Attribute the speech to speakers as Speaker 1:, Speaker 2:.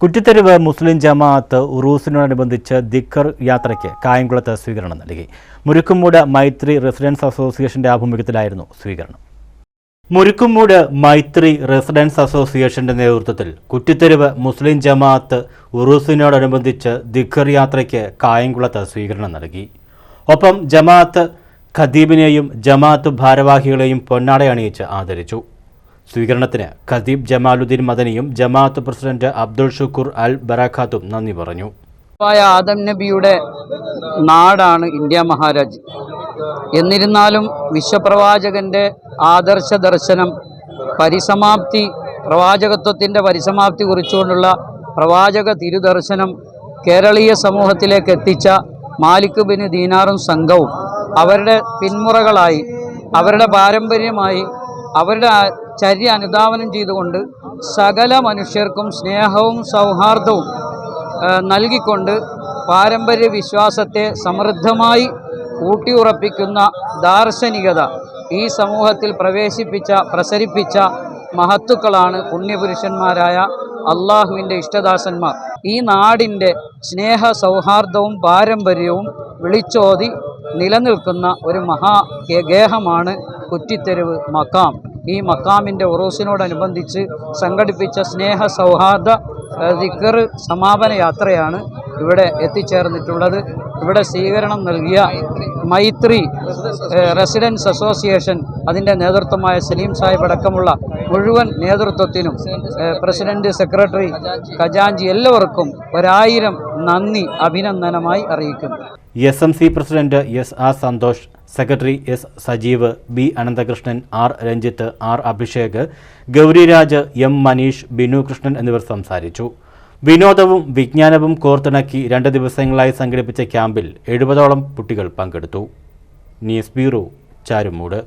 Speaker 1: കുറ്റിത്തെരുവ് മുസ്ലിം ജമാഅത്ത് ഉറൂസിനോടനുബന്ധിച്ച് ദിക്കർ യാത്രയ്ക്ക് കായംകുളത്ത് സ്വീകരണം നൽകി. മുരുക്കുമൂട് മൈത്രി റെസിഡൻസ് അസോസിയേഷന്റെ ആഭിമുഖ്യത്തിലായിരുന്നു സ്വീകരണം. മുരുക്കുമൂട് മൈത്രി റെസിഡൻസ് അസോസിയേഷന്റെ നേതൃത്വത്തിൽ കുറ്റിത്തെരുവ് മുസ്ലിം ജമാഅത്ത് ഉറൂസിനോടനുബന്ധിച്ച് ദിഖർ യാത്രയ്ക്ക് കായംകുളത്ത് സ്വീകരണം നൽകി. ഒപ്പം ജമാഅത്ത് ഖദീബിനെയും ജമാഅത്ത് ഭാരവാഹികളെയും പൊന്നാടയണിയിച്ച് ആദരിച്ചു. സ്വീകരണത്തിന് ഖദീബ് ജമാലുദ്ദീൻ മദനിയും ജമാഅത്ത് പ്രസിഡന്റ് അബ്ദുൾ ഷുക്കൂർ അൽ ബറാഖാത്തും നന്ദി പറഞ്ഞു.
Speaker 2: ആദം നബിയുടെ നാടാണ് ഇന്ത്യ മഹാരാജ്. എന്നിരുന്നാലും വിശ്വപ്രവാചകന്റെ ആദർശ ദർശനം പരിസമാപ്തി പ്രവാചകത്വത്തിന്റെ പരിസമാപ്തി കുറിച്ചുകൊണ്ടുള്ള പ്രവാചക തിരുദർശനം കേരളീയ സമൂഹത്തിലേക്ക് എത്തിച്ച മാലിക് ബിൻ ദീനാറും സംഘവും അവരുടെ പിന്മുറകളായി അവരുടെ പാരമ്പര്യമായി അവരുടെ ചര്യ അനുധാവനം ചെയ്തുകൊണ്ട് സകല മനുഷ്യർക്കും സ്നേഹവും സൗഹാർദ്ദവും നൽകിക്കൊണ്ട് പാരമ്പര്യ വിശ്വാസത്തെ സമൃദ്ധമായി ഊട്ടിയുറപ്പിക്കുന്ന ദാർശനികത ഈ സമൂഹത്തിൽ പ്രവേശിപ്പിച്ച പ്രസരിപ്പിച്ച മഹത്തുക്കളാണ് പുണ്യപുരുഷന്മാരായ അള്ളാഹുവിന്റെ ഇഷ്ടദാസന്മാർ. ഈ നാടിന്റെ സ്നേഹ സൗഹാർദ്ദവും പാരമ്പര്യവും വിളിച്ചോതി നിലനിൽക്കുന്ന ഒരു മഹാ ഗേഹമാണ് കുറ്റിത്തെരുവ് മക്കാം. ഈ മക്കാമിന്റെ ഉറൂസിനോടനുബന്ധിച്ച് സംഘടിപ്പിച്ച സ്നേഹ സൗഹാർദ്ദ സമാപന യാത്രയാണ് ഇവിടെ എത്തിച്ചേർന്നിട്ടുള്ളത്. ഇവിടെ സ്വീകരണം നൽകിയ മൈത്രി റെസിഡൻസ് അസോസിയേഷൻ അതിന്റെ നേതൃത്വമായ സലീം സാഹിബ് അടക്കമുള്ള മുഴുവൻ നേതൃത്വത്തിനും പ്രസിഡന്റ് സെക്രട്ടറി ഖജാൻജി എല്ലാവർക്കും ഒരായിരം നന്ദി അഭിനന്ദനമായി അറിയിക്കുന്നു.
Speaker 1: S M C president S R Santhosh secretary S Sajeev B Ananthakrishnan R Ranjith R Abhishek Gauriraj M Maneesh Binu Krishnan എന്നിവർ സംസാരിച്ചു. വിനോദവും വിജ്ഞാനവും കോർത്തിണക്കി രണ്ട് ദിവസങ്ങളായി സംഘടിപ്പിച്ച ക്യാമ്പിൽ എഴുപതോളം കുട്ടികൾ പങ്കെടുത്തു. News bureau Charummood.